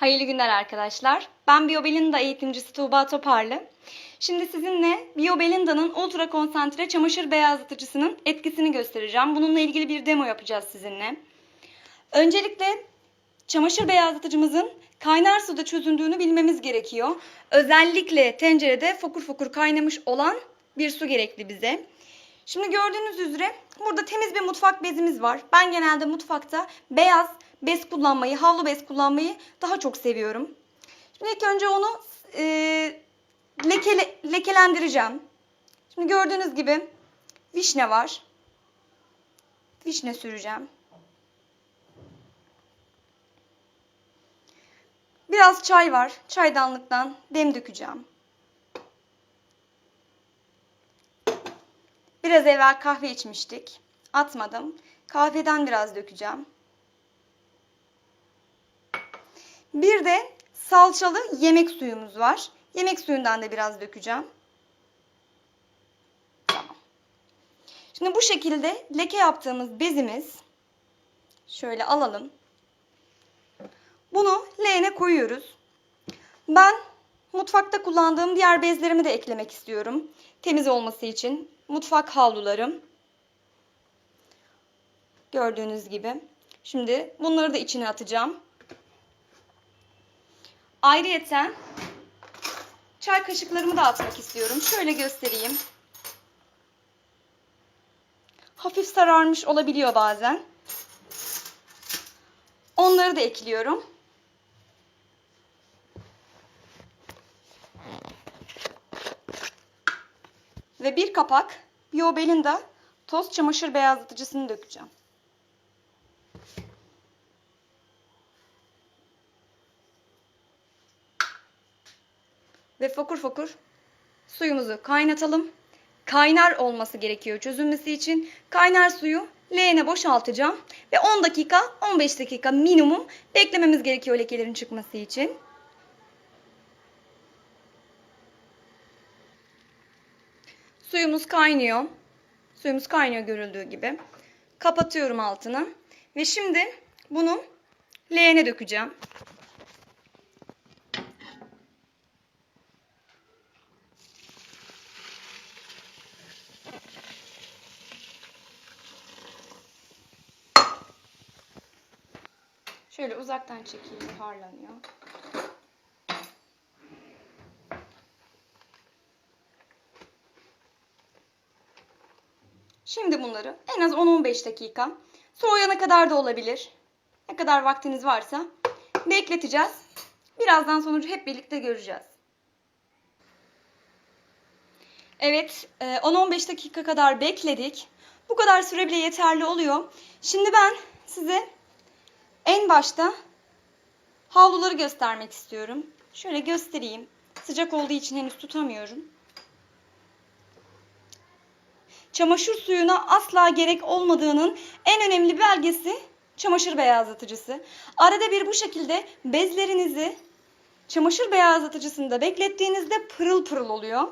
Hayırlı günler arkadaşlar. Ben Biobelinda eğitimcisi Tuğba Toparlı. Şimdi sizinle Biobelinda'nın ultra konsantre çamaşır beyazlatıcısının etkisini göstereceğim. Bununla ilgili bir demo yapacağız sizinle. Öncelikle çamaşır beyazlatıcımızın kaynar suda çözündüğünü bilmemiz gerekiyor. Özellikle tencerede fokur fokur kaynamış olan bir su gerekli bize. Şimdi gördüğünüz üzere burada temiz bir mutfak bezimiz var. Ben genelde mutfakta beyaz bez kullanmayı, havlu bez kullanmayı daha çok seviyorum. Şimdi ilk önce onu e, lekele, lekelendireceğim. Şimdi gördüğünüz gibi vişne var. Vişne süreceğim. Biraz çay var. Çaydanlıktan dem dökeceğim. Biraz evvel kahve içmiştik. Atmadım. Kahveden biraz dökeceğim. Bir de salçalı yemek suyumuz var. Yemek suyundan da biraz dökeceğim. Tamam. Şimdi bu şekilde leke yaptığımız bezimiz şöyle alalım. Bunu leğene koyuyoruz. Ben mutfakta kullandığım diğer bezlerimi de eklemek istiyorum. Temiz olması için. Mutfak havlularım. Gördüğünüz gibi. Şimdi bunları da içine atacağım. Ayrıyeten çay kaşıklarımı da atmak istiyorum. Şöyle göstereyim. Hafif sararmış olabiliyor bazen. Onları da ekliyorum. Ve bir kapak Biobelinda toz çamaşır beyazlatıcısını dökeceğim. Ve fokur fokur suyumuzu kaynatalım. Kaynar olması gerekiyor çözülmesi için. Kaynar suyu leğene boşaltacağım. Ve 10 dakika 15 dakika minimum beklememiz gerekiyor lekelerin çıkması için. Suyumuz kaynıyor. Suyumuz kaynıyor görüldüğü gibi. Kapatıyorum altını. Ve şimdi bunu leğene dökeceğim. Şöyle uzaktan çekeyim parlanıyor. Şimdi bunları en az 10-15 dakika soğuyana kadar da olabilir. Ne kadar vaktiniz varsa bekleteceğiz. Birazdan sonucu hep birlikte göreceğiz. Evet 10-15 dakika kadar bekledik. Bu kadar süre bile yeterli oluyor. Şimdi ben size en başta havluları göstermek istiyorum. Şöyle göstereyim. Sıcak olduğu için henüz tutamıyorum. Çamaşır suyuna asla gerek olmadığının en önemli belgesi çamaşır beyazlatıcısı. Arada bir bu şekilde bezlerinizi çamaşır beyazlatıcısında beklettiğinizde pırıl pırıl oluyor.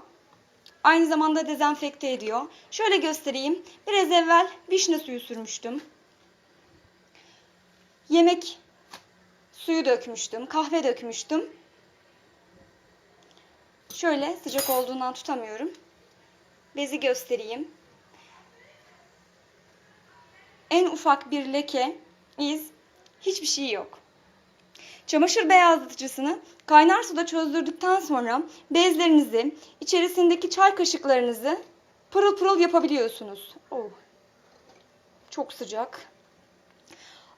Aynı zamanda dezenfekte ediyor. Şöyle göstereyim. Biraz evvel vişne suyu sürmüştüm. Yemek suyu dökmüştüm. Kahve dökmüştüm. Şöyle sıcak olduğundan tutamıyorum. Bezi göstereyim. En ufak bir leke, iz, hiçbir şey yok. Çamaşır beyazlatıcısını kaynar suda çözdürdükten sonra bezlerinizi, içerisindeki çay kaşıklarınızı pırıl pırıl yapabiliyorsunuz. Oh. Çok sıcak.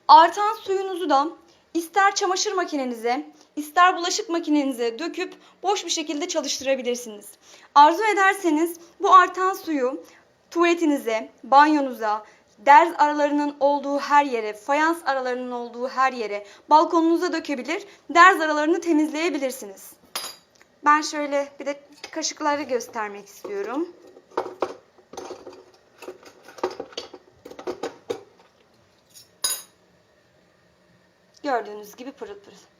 Artan suyunuzu da ister çamaşır makinenize, ister bulaşık makinenize döküp boş bir şekilde çalıştırabilirsiniz. Arzu ederseniz bu artan suyu tuvaletinize, banyonuza, derz aralarının olduğu her yere, fayans aralarının olduğu her yere, balkonunuza dökebilir, derz aralarını temizleyebilirsiniz. Ben şöyle bir de kaşıkları göstermek istiyorum. Gördüğünüz gibi pırıl pırıl.